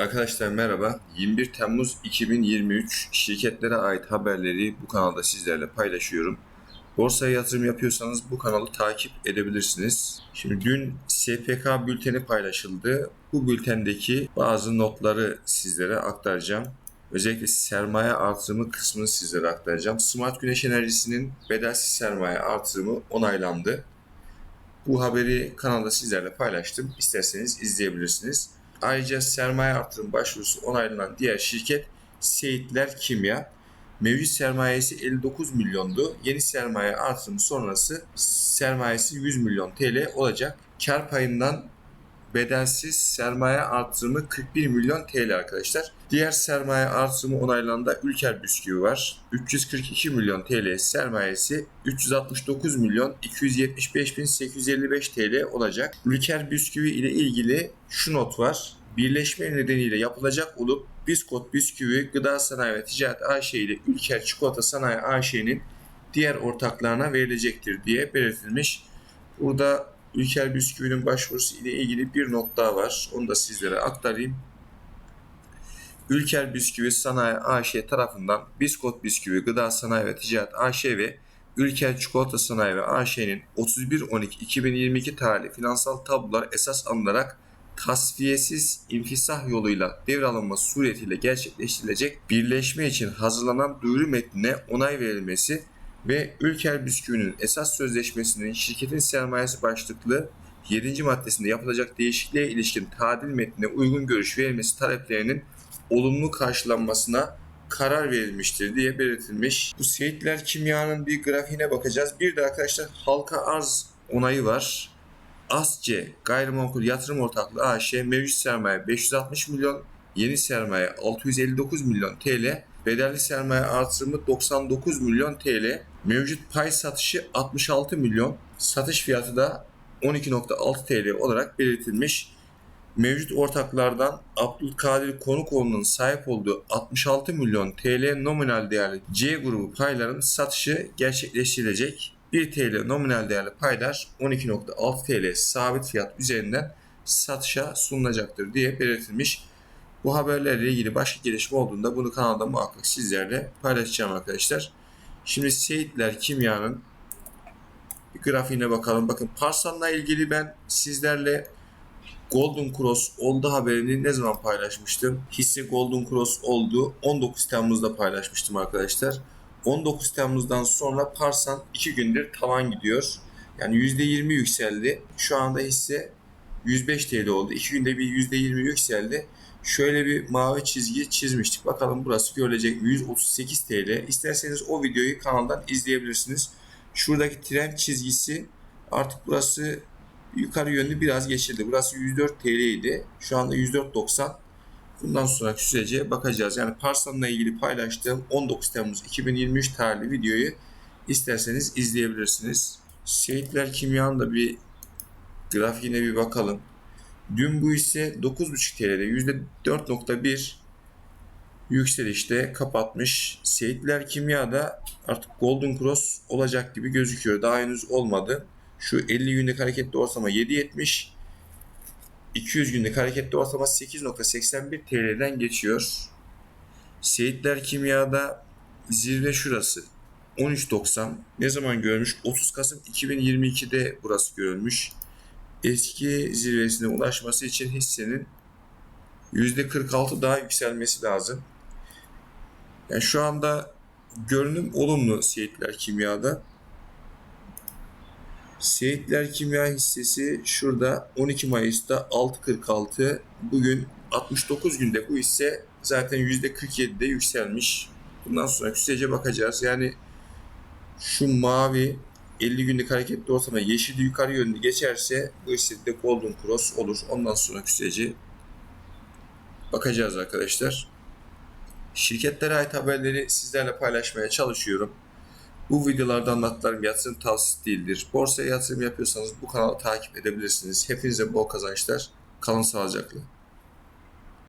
Arkadaşlar merhaba. 21 Temmuz 2023 şirketlere ait haberleri bu kanalda sizlerle paylaşıyorum. Borsaya yatırım yapıyorsanız bu kanalı takip edebilirsiniz. Şimdi dün SPK bülteni paylaşıldı. Bu bültendeki bazı notları sizlere aktaracağım. Özellikle sermaye artırımı kısmını sizlere aktaracağım. Smart Güneş Enerjisi'nin bedelsiz sermaye artırımı onaylandı. Bu haberi kanalda sizlerle paylaştım. İsterseniz izleyebilirsiniz. Ayrıca sermaye artırım başvurusu onaylanan diğer şirket Seyitler Kimya. Mevcut sermayesi 59 milyondu. Yeni sermaye artırımı sonrası sermayesi 100 milyon TL olacak. Kar payından bedelsiz sermaye artırımı 41 milyon TL arkadaşlar. Diğer sermaye artırımı onaylananda Ülker Bisküvi var. 342 milyon TL sermayesi 369 milyon 275 bin 855 TL olacak. Ülker Bisküvi ile ilgili şu not var. Birleşme nedeniyle yapılacak olup Biskot Bisküvi Gıda Sanayi ve Ticaret AŞ ile Ülker Çikolata Sanayi AŞ'nin diğer ortaklarına verilecektir diye belirtilmiş. Burada Ülker Bisküvi'nin başvurusu ile ilgili bir not daha var. Onu da sizlere aktarayım. Ülker Bisküvi Sanayi AŞ tarafından Biskot Bisküvi Gıda Sanayi ve Ticaret AŞ ve Ülker Çikolata Sanayi ve AŞ'nin 31.12.2022 tarihli finansal tablolar esas alınarak tasfiyesiz infisah yoluyla devralınması suretiyle gerçekleştirilecek birleşme için hazırlanan duyuru metnine onay verilmesi ve Ülker Bisküvi'nin esas sözleşmesinin şirketin sermayesi başlıklı 7. maddesinde yapılacak değişikliğe ilişkin tadil metnine uygun görüş verilmesi taleplerinin olumlu karşılanmasına karar verilmiştir diye belirtilmiş. Bu Seyitler Kimya'nın bir grafiğine bakacağız. Bir de arkadaşlar halka arz onayı var. ASC Gayrimenkul Yatırım Ortaklığı AŞ mevcut sermaye 560 milyon, yeni sermaye 659 milyon TL, bedelli sermaye artırımı 99 milyon TL, mevcut pay satışı 66 milyon, satış fiyatı da 12.6 TL olarak belirtilmiş. Mevcut ortaklardan Abdülkadir Konukoğlu'nun sahip olduğu 66 milyon TL nominal değerli C grubu payların satışı gerçekleştirilecek. 1 TL nominal değerli paylar 12.6 TL sabit fiyat üzerinden satışa sunulacaktır diye belirtilmiş. Bu haberlerle ilgili başka gelişme olduğunda bunu kanalda muhakkak sizlerle paylaşacağım arkadaşlar. Şimdi Seyitler Kimya'nın bir grafiğine bakalım. Bakın Parsan'la ilgili ben sizlerle Golden Cross oldu haberini ne zaman paylaşmıştım? Hisse Golden Cross oldu. 19 Temmuz'da paylaşmıştım arkadaşlar. 19 Temmuz'dan sonra Parsan 2 gündür tavan gidiyor. Yani %20 yükseldi. Şu anda hisse 105 TL oldu. 2 günde bir %20 yükseldi. Şöyle bir mavi çizgi çizmiştik. Bakalım burası görülecek mi? 138 TL. İsterseniz o videoyu kanaldan izleyebilirsiniz. Şuradaki trend çizgisi artık burası yukarı yönlü biraz geçildi. Burası 104 TL idi. Şu anda 104.90. Bundan sonraki sürece bakacağız. Yani Parsan'la ilgili paylaştığım 19 Temmuz 2023 tarihli videoyu isterseniz izleyebilirsiniz. Seyitler Kimya'nın da bir grafiğine bir bakalım. Dün bu ise 9.5 TL'de %4.1 yükselişte kapatmış. Seyitler Kimya'da artık Golden Cross olacak gibi gözüküyor. Daha henüz olmadı. Şu 50 günlük hareketli ortalama 7.70 200 günlük hareketli ortalama 8.81 TL'den geçiyor. Seyitler Kimya'da zirve şurası 13.90 ne zaman görmüş? 30 Kasım 2022'de burası görülmüş. Eski zirvesine ulaşması için hissenin %46 daha yükselmesi lazım. Yani şu anda görünüm olumlu Seyitler Kimya'da. Seyitler Kimya hissesi şurada 12 Mayıs'ta 6.46 bugün 69 günde bu hisse zaten %47'de yükselmiş. Bundan sonra sürece bakacağız. Yani şu mavi 50 günlük hareketli ortama yeşil yukarı yönlü geçerse bu hisse de Golden Cross olur. Ondan sonra sürece bakacağız arkadaşlar. Şirketlere ait haberleri sizlerle paylaşmaya çalışıyorum. Bu videolarda anlattıklarım yatırım tavsiyesi değildir. Borsaya yatırım yapıyorsanız bu kanalı takip edebilirsiniz. Hepinize bol kazançlar. Kalın sağlıcakla.